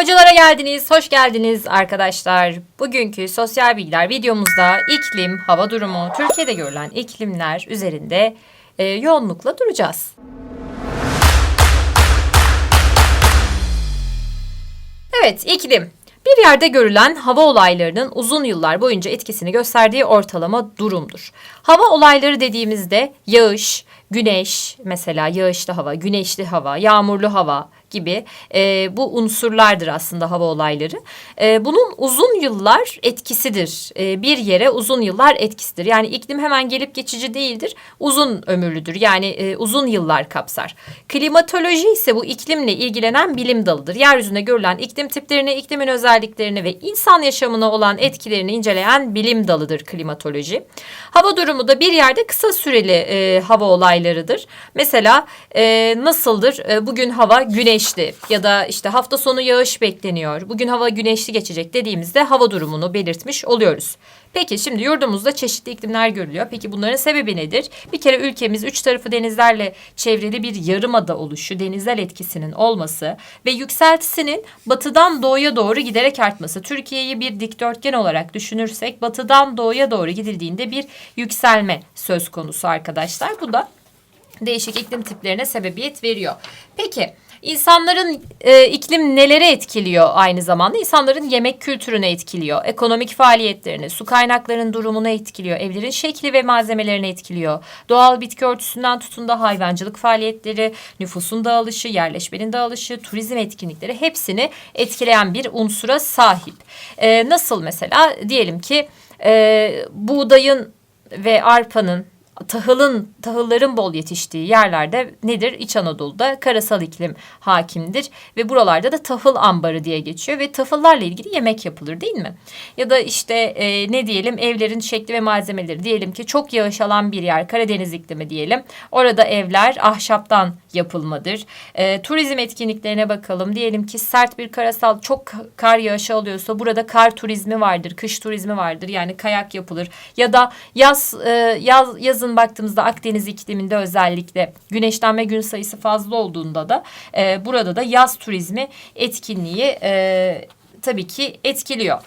Hocalara geldiniz, hoş geldiniz arkadaşlar. Bugünkü sosyal bilgiler videomuzda iklim, hava durumu, Türkiye'de görülen iklimler üzerinde e, yoğunlukla duracağız. Evet, iklim. Bir yerde görülen hava olaylarının uzun yıllar boyunca etkisini gösterdiği ortalama durumdur. Hava olayları dediğimizde yağış, güneş, mesela yağışlı hava, güneşli hava, yağmurlu hava gibi e, bu unsurlardır aslında hava olayları. E, bunun uzun yıllar etkisidir. E, bir yere uzun yıllar etkisidir. Yani iklim hemen gelip geçici değildir. Uzun ömürlüdür. Yani e, uzun yıllar kapsar. Klimatoloji ise bu iklimle ilgilenen bilim dalıdır. Yeryüzünde görülen iklim tiplerini, iklimin özelliklerini ve insan yaşamına olan etkilerini inceleyen bilim dalıdır klimatoloji. Hava durumu da bir yerde kısa süreli e, hava olaylarıdır. Mesela e, nasıldır? E, bugün hava güneşli ya da işte hafta sonu yağış bekleniyor. Bugün hava güneşli geçecek dediğimizde hava durumunu belirtmiş oluyoruz. Peki şimdi yurdumuzda çeşitli iklimler görülüyor. Peki bunların sebebi nedir? Bir kere ülkemiz üç tarafı denizlerle çevrili bir yarımada oluşu, denizler etkisinin olması ve yükseltisinin batıdan doğuya doğru giderek artması. Türkiye'yi bir dikdörtgen olarak düşünürsek batıdan doğuya doğru gidildiğinde bir yükselme söz konusu arkadaşlar. Bu da değişik iklim tiplerine sebebiyet veriyor. Peki İnsanların e, iklim nelere etkiliyor aynı zamanda? İnsanların yemek kültürünü etkiliyor, ekonomik faaliyetlerini, su kaynaklarının durumunu etkiliyor, evlerin şekli ve malzemelerini etkiliyor. Doğal bitki örtüsünden tutun da hayvancılık faaliyetleri, nüfusun dağılışı, yerleşmenin dağılışı, turizm etkinlikleri hepsini etkileyen bir unsura sahip. E, nasıl mesela diyelim ki e, buğdayın ve arpanın tahılın tahılların bol yetiştiği yerlerde nedir? İç Anadolu'da karasal iklim hakimdir ve buralarda da tahıl ambarı diye geçiyor ve tahıllarla ilgili yemek yapılır değil mi? Ya da işte e, ne diyelim evlerin şekli ve malzemeleri diyelim ki çok yağış alan bir yer Karadeniz iklimi diyelim. Orada evler ahşaptan yapılmadır. E, turizm etkinliklerine bakalım. Diyelim ki sert bir karasal çok kar yağışı alıyorsa burada kar turizmi vardır, kış turizmi vardır. Yani kayak yapılır. Ya da yaz e, yaz yazın baktığımızda Akdeniz ikliminde özellikle güneşlenme gün sayısı fazla olduğunda da e, burada da yaz turizmi etkinliği e, tabii ki etkiliyor.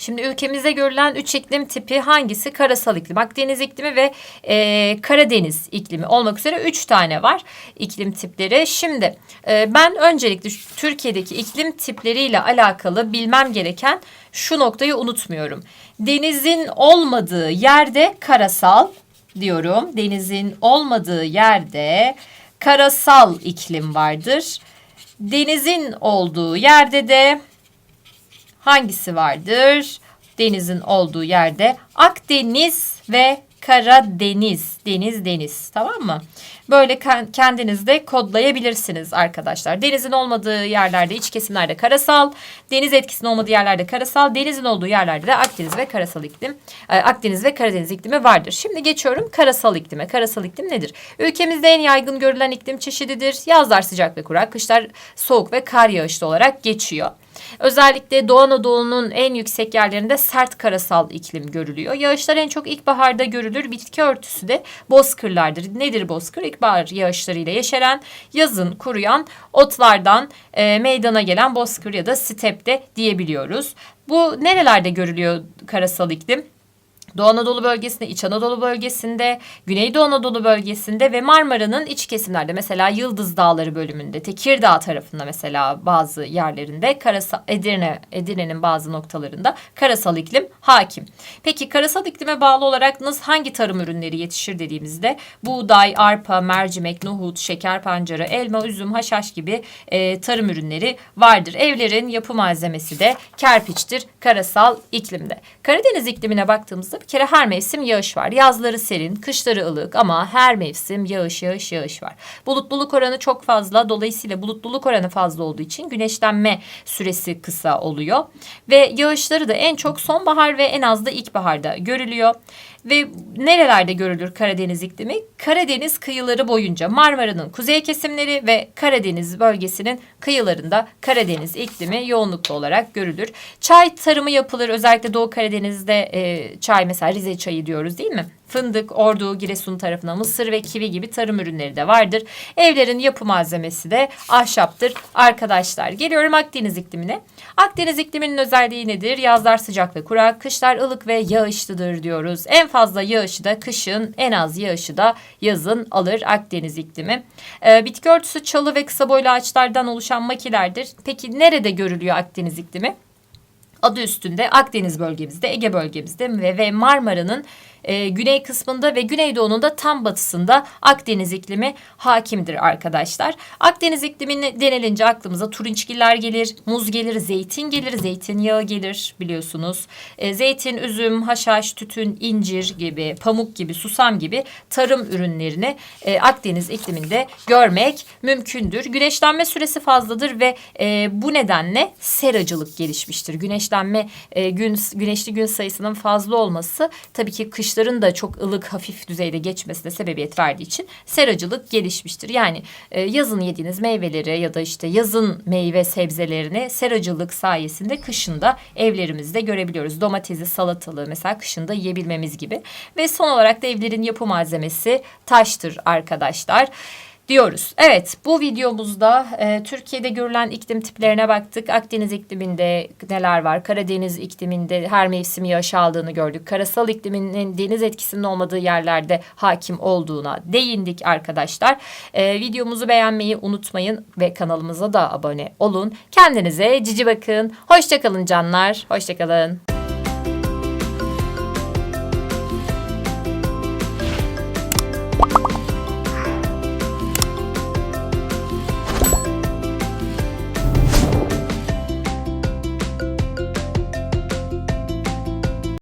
Şimdi ülkemizde görülen üç iklim tipi hangisi? Karasal iklim, Akdeniz iklimi ve e, Karadeniz iklimi olmak üzere üç tane var iklim tipleri. Şimdi e, ben öncelikle Türkiye'deki iklim tipleriyle alakalı bilmem gereken şu noktayı unutmuyorum. Denizin olmadığı yerde karasal diyorum. Denizin olmadığı yerde karasal iklim vardır. Denizin olduğu yerde de hangisi vardır? Denizin olduğu yerde Akdeniz ve Karadeniz, deniz deniz tamam mı? Böyle kendiniz de kodlayabilirsiniz arkadaşlar. Denizin olmadığı yerlerde iç kesimlerde karasal, deniz etkisinin olmadığı yerlerde karasal, denizin olduğu yerlerde de Akdeniz ve karasal iklim, e, Akdeniz ve Karadeniz iklimi vardır. Şimdi geçiyorum karasal iklime. Karasal iklim nedir? Ülkemizde en yaygın görülen iklim çeşididir. Yazlar sıcak ve kurak, kışlar soğuk ve kar yağışlı olarak geçiyor. Özellikle Doğu Anadolu'nun en yüksek yerlerinde sert karasal iklim görülüyor. Yağışlar en çok ilkbaharda görülür. Bitki örtüsü de bozkırlardır. Nedir bozkır? İlkbahar yağışlarıyla yeşeren, yazın kuruyan otlardan e, meydana gelen bozkır ya da stepte diyebiliyoruz. Bu nerelerde görülüyor karasal iklim? Doğu Anadolu bölgesinde, İç Anadolu bölgesinde, Güneydoğu Anadolu bölgesinde ve Marmara'nın iç kesimlerde mesela Yıldız Dağları bölümünde, Tekirdağ tarafında mesela bazı yerlerinde karasal Edirne Edirne'nin bazı noktalarında karasal iklim hakim. Peki karasal iklime bağlı olarak nasıl hangi tarım ürünleri yetişir dediğimizde buğday, arpa, mercimek, nohut, şeker pancarı, elma, üzüm, haşhaş gibi e, tarım ürünleri vardır. Evlerin yapı malzemesi de kerpiçtir karasal iklimde. Karadeniz iklimine baktığımızda bir kere her mevsim yağış var. Yazları serin, kışları ılık ama her mevsim yağış yağış yağış var. Bulutluluk oranı çok fazla. Dolayısıyla bulutluluk oranı fazla olduğu için güneşlenme süresi kısa oluyor. Ve yağışları da en çok sonbahar ve en az da ilkbaharda görülüyor. Ve nerelerde görülür Karadeniz iklimi? Karadeniz kıyıları boyunca Marmara'nın kuzey kesimleri ve Karadeniz bölgesinin kıyılarında Karadeniz iklimi yoğunluklu olarak görülür. Çay tarımı yapılır. Özellikle Doğu Karadeniz'de e, çay mesela Rize çayı diyoruz değil mi? Fındık, Ordu, Giresun tarafına mısır ve kivi gibi tarım ürünleri de vardır. Evlerin yapı malzemesi de ahşaptır arkadaşlar. Geliyorum Akdeniz iklimine. Akdeniz ikliminin özelliği nedir? Yazlar sıcak ve kurak, kışlar ılık ve yağışlıdır diyoruz. En fazla yağışı da kışın, en az yağışı da yazın alır Akdeniz iklimi. Ee, bitki örtüsü çalı ve kısa boylu ağaçlardan oluşan makilerdir. Peki nerede görülüyor Akdeniz iklimi? adı üstünde Akdeniz bölgemizde, Ege bölgemizde ve, ve Marmara'nın e, güney kısmında ve güneydoğunun da tam batısında Akdeniz iklimi hakimdir arkadaşlar. Akdeniz iklimi denilince aklımıza turunçgiller gelir, muz gelir, zeytin gelir, zeytinyağı gelir biliyorsunuz. E, zeytin, üzüm, haşhaş, tütün, incir gibi, pamuk gibi, susam gibi tarım ürünlerini e, Akdeniz ikliminde görmek mümkündür. Güneşlenme süresi fazladır ve e, bu nedenle seracılık gelişmiştir. Güneşlenme e, gün güneşli gün sayısının fazla olması tabii ki kışların da çok ılık hafif düzeyde geçmesine sebebiyet verdiği için seracılık gelişmiştir. Yani e, yazın yediğiniz meyveleri ya da işte yazın meyve sebzelerini seracılık sayesinde kışında evlerimizde görebiliyoruz. Domatesi, salatalığı mesela kışında yiyebilmemiz gibi. Ve son olarak da evlerin yapı malzemesi taştır arkadaşlar diyoruz. Evet bu videomuzda e, Türkiye'de görülen iklim tiplerine baktık. Akdeniz ikliminde neler var? Karadeniz ikliminde her mevsim yağış aldığını gördük. Karasal ikliminin deniz etkisinin olmadığı yerlerde hakim olduğuna değindik arkadaşlar. E, videomuzu beğenmeyi unutmayın ve kanalımıza da abone olun. Kendinize cici bakın. Hoşçakalın canlar. Hoşçakalın.